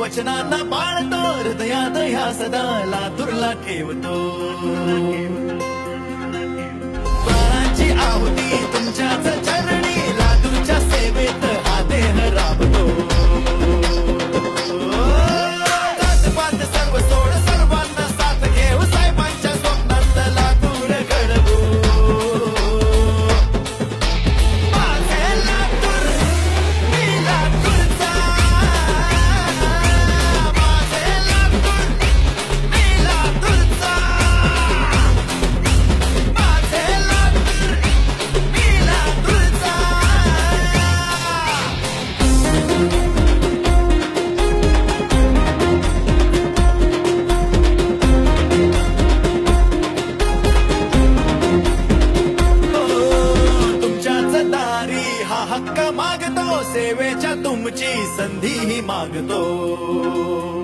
वचनांना पाळतो हृदयात ह्या सदा लातूरला ठेवतो. प्राणांची आहुती तुमच्याच हा हक्क मागतो सेवेच्या तुमची संधी मागतो.